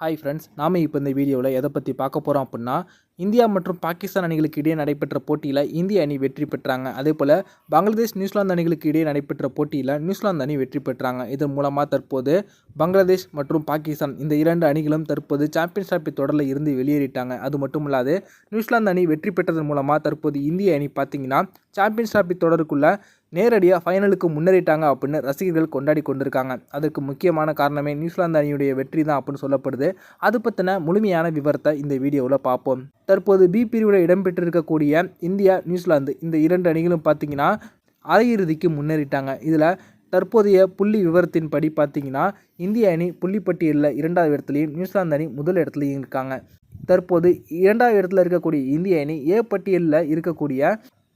Hi friends நாம இப்போ இந்த வீடியோவில் எதை பற்றி பார்க்க போகிறோம் அப்படின்னா இந்தியா மற்றும் பாகிஸ்தான் அணிகளுக்கு இடையே நடைபெற்ற போட்டியில் இந்திய அணி வெற்றி பெற்றாங்க. அதே போல் பங்களாதேஷ் நியூசிலாந்து அணிகளுக்கு இடையே நடைபெற்ற போட்டியில் நியூசிலாந்து அணி வெற்றி பெற்றாங்க. இதன் மூலமாக தற்போது பங்களாதேஷ் மற்றும் பாகிஸ்தான் இந்த இரண்டு அணிகளும் தற்போது சாம்பியன்ஸ் டிராபி தொடரில் இருந்து வெளியேறிட்டாங்க. அது மட்டும் இல்லாது நியூசிலாந்து அணி வெற்றி பெற்றதன் மூலமாக தற்போது இந்திய அணி பார்த்தீங்கன்னா சாம்பியன்ஸ் டிராபி தொடருக்குள்ள நேரடியாக ஃபைனலுக்கு முன்னேறிட்டாங்க அப்படின்னு ரசிகர்கள் கொண்டாடி கொண்டிருக்காங்க. அதற்கு முக்கியமான காரணமே நியூசிலாந்து அணியுடைய வெற்றி தான் அப்படின்னு சொல்லப்படுது. அது பற்றின முழுமையான விவரத்தை இந்த வீடியோவில் பார்ப்போம். தற்போது பி பிரிவில் இடம்பெற்றிருக்கக்கூடிய இந்தியா நியூசிலாந்து இந்த இரண்டு அணிகளும் பார்த்தீங்கன்னா அரையிறுதிக்கு முன்னேறிட்டாங்க. இதில் தற்போதைய புள்ளி விவரத்தின்படி பார்த்தீங்கன்னா இந்திய அணி புள்ளிப்பட்டியலில் இரண்டாவது இடத்துலையும் நியூசிலாந்து அணி முதல் இடத்துலையும் இருக்காங்க. தற்போது இரண்டாவது இடத்துல இருக்கக்கூடிய இந்திய அணி ஏ பட்டியலில் இருக்கக்கூடிய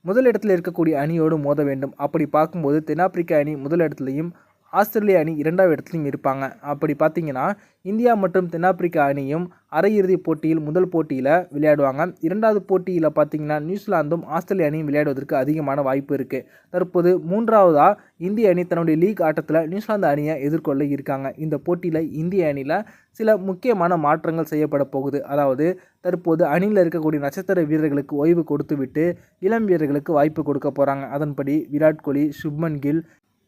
முதல் இருக்கக்கூடிய அணியோடு மோத வேண்டும். அப்படி பார்க்கும்போது தென்னாப்பிரிக்க அணி முதல் இடத்துலையும் ஆஸ்திரேலிய அணி இரண்டாவது இடத்துலையும் இருப்பாங்க. அப்படி பார்த்தீங்கன்னா இந்தியா மற்றும் தென்னாப்பிரிக்கா அணியும் அரையிறுதி போட்டியில் முதல் போட்டியில் விளையாடுவாங்க. இரண்டாவது போட்டியில் பார்த்தீங்கன்னா நியூசிலாந்தும் ஆஸ்திரேலிய அணியும் விளையாடுவதற்கு அதிகமான வாய்ப்பு இருக்குது தற்போது மூன்றாவதாக இந்திய அணி தன்னுடைய லீக் ஆட்டத்தில் நியூசிலாந்து அணியை எதிர்கொள்ள இருக்காங்க. இந்த போட்டியில் இந்திய அணியில் சில முக்கியமான மாற்றங்கள் செய்யப்பட போகுது. அதாவது தற்போது அணியில் இருக்கக்கூடிய நட்சத்திர வீரர்களுக்கு ஓய்வு கொடுத்துவிட்டு இளம் வீரர்களுக்கு வாய்ப்பு கொடுக்க போகிறாங்க அதன்படி விராட் கோலி சுப்மன் கில்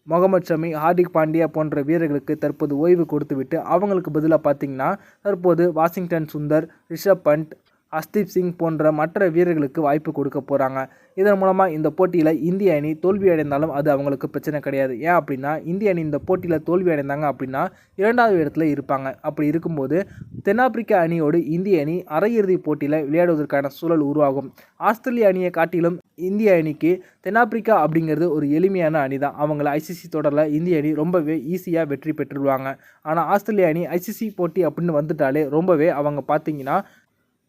முகமது ஷமி ஹார்திக் பாண்டியா போன்ற வீரர்களுக்கு தற்போது ஓய்வு கொடுத்துவிட்டு அவங்களுக்கு பதிலாக பார்த்திங்கன்னா தற்போது வாஷிங்டன் சுந்தர் ரிஷப் பண்ட் அஸ்தீப் சிங் போன்ற மற்ற வீரர்களுக்கு வாய்ப்பு கொடுக்க போகிறாங்க இதன் மூலமாக இந்த போட்டியில் இந்திய அணி தோல்வி அடைந்தாலும் அது அவங்களுக்கு பிரச்சனை கிடையாது. ஏன் அப்படின்னா இந்திய அணி இந்த போட்டியில் தோல்வி அடைந்தாங்க அப்படின்னா இரண்டாவது இடத்துல இருப்பாங்க. அப்படி இருக்கும்போது தென்னாப்பிரிக்கா அணியோடு இந்திய அணி அரையிறுதி போட்டியில் விளையாடுவதற்கான சூழல் உருவாகும். ஆஸ்திரேலிய அணியை காட்டிலும் இந்திய அணிக்கு தென்னாப்பிரிக்கா அப்படிங்கிறது ஒரு எளிமையான அணி தான் அவங்கள ஐசிசி தொடரில் இந்திய அணி ரொம்பவே ஈஸியாக வெற்றி பெற்றுருவாங்க ஆனால் ஆஸ்திரேலிய அணி ஐசிசி போட்டி அப்படின்னு வந்துட்டாலே ரொம்பவே அவங்க பார்த்தீங்கன்னா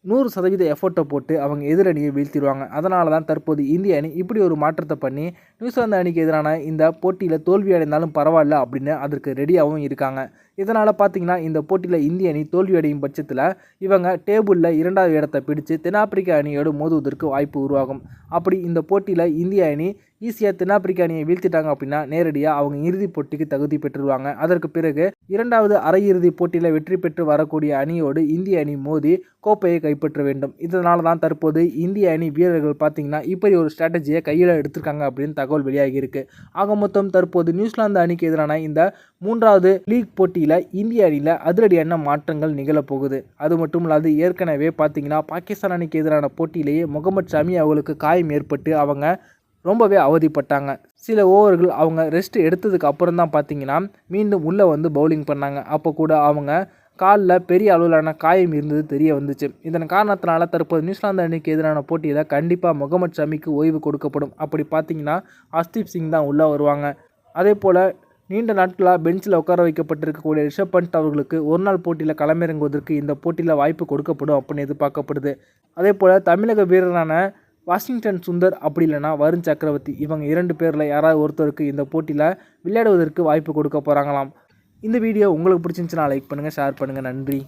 நூறு சதவீத எஃபோர்ட்டை போட்டு அவங்க எதிரணியை வீழ்த்திடுவாங்க. அதனால தான் தற்போது இந்திய அணி இப்படி ஒரு மாற்றத்தை பண்ணி நியூசிலாந்து அணிக்கு எதிரான இந்த போட்டியில் தோல்வி அடைந்தாலும் பரவாயில்ல அப்படின்னு அதற்கு ரெடியாகவும் இருக்காங்க. இதனால் பார்த்தீங்கன்னா இந்த போட்டியில் இந்திய அணி தோல்வி அடையும் பட்சத்தில் இவங்க டேபிளில் இரண்டாவது இடத்தை பிடித்து தென்னாப்பிரிக்க அணியோடு மோதுவதற்கு வாய்ப்பு உருவாகும். அப்படி இந்த போட்டியில் இந்திய அணி ஈஸியாக தென்னாப்பிரிக்க அணியை வீழ்த்திட்டாங்க அப்படின்னா நேரடியாக அவங்க இறுதிப் போட்டிக்கு தகுதி பெற்றுருவாங்க. அதற்கு பிறகு இரண்டாவது அரையிறுதி போட்டியில் வெற்றி பெற்று வரக்கூடிய அணியோடு இந்திய அணி மோதி கோப்பையை கைப்பற்ற வேண்டும். இதனால தான் தற்போது இந்திய அணி வீரர்கள் பார்த்தீங்கன்னா இப்படி ஒரு ஸ்ட்ராட்டஜியை கையில் எடுத்திருக்காங்க அப்படின்னு தகவல் வெளியாகியிருக்கு ஆக மொத்தம் தற்போது நியூசிலாந்து அணிக்கு எதிரான இந்த மூன்றாவது லீக் போட்டியில் இந்திய அணியில் அதிரடியான மாற்றங்கள் நிகழப்போகுது. அது மட்டும் இல்லாது ஏற்கனவே பார்த்தீங்கன்னா பாகிஸ்தான் அணிக்கு எதிரான போட்டியிலேயே முகமது ஷமி அவங்களுக்கு காயம் ஏற்பட்டு அவங்க ரொம்பவே அவதிப்பட்டாங்க. சில ஓவர்கள் அவங்க ரெஸ்ட் எடுத்ததுக்கு அப்புறம் தான் பார்த்தீங்கன்னா மீண்டும் உள்ளே வந்து பவுலிங் பண்ணாங்க. அப்போ கூட அவங்க காலில் பெரிய அளவிலான காயம் இருந்தது தெரிய வந்துச்சு. இதன் காரணத்தினால தற்போது நியூசிலாந்து அணிக்கு எதிரான போட்டியில் கண்டிப்பாக முகமது ஷமிக்கு ஓய்வு கொடுக்கப்படும். அப்படி பார்த்தீங்கன்னா அஸ்தீப் சிங் தான் உள்ளே வருவாங்க. அதே போல் நீண்ட நாட்களாக பெஞ்சில் உட்கார வைக்கப்பட்டிருக்கக்கூடிய ரிஷப் பண்ட் அவர்களுக்கு ஒரு நாள் போட்டியில் களமிறங்குவதற்கு இந்த போட்டியில் வாய்ப்பு கொடுக்கப்படும் அப்படின்னு எதிர்பார்க்கப்படுது. அதே போல் தமிழக வீரரான வாஷிங்டன் சுந்தர் அப்படி இல்லைனா வருண் சக்கரவர்த்தி இவங்க இரண்டு பேரில் யாராவது ஒருத்தருக்கு இந்த போட்டியில் விளையாடுவதற்கு வாய்ப்பு கொடுக்க போகிறாங்களாம் இந்த வீடியோ உங்களுக்கு பிடிச்சிருந்துச்சுன்னா லைக் பண்ணுங்கள் ஷேர் பண்ணுங்கள் நன்றி.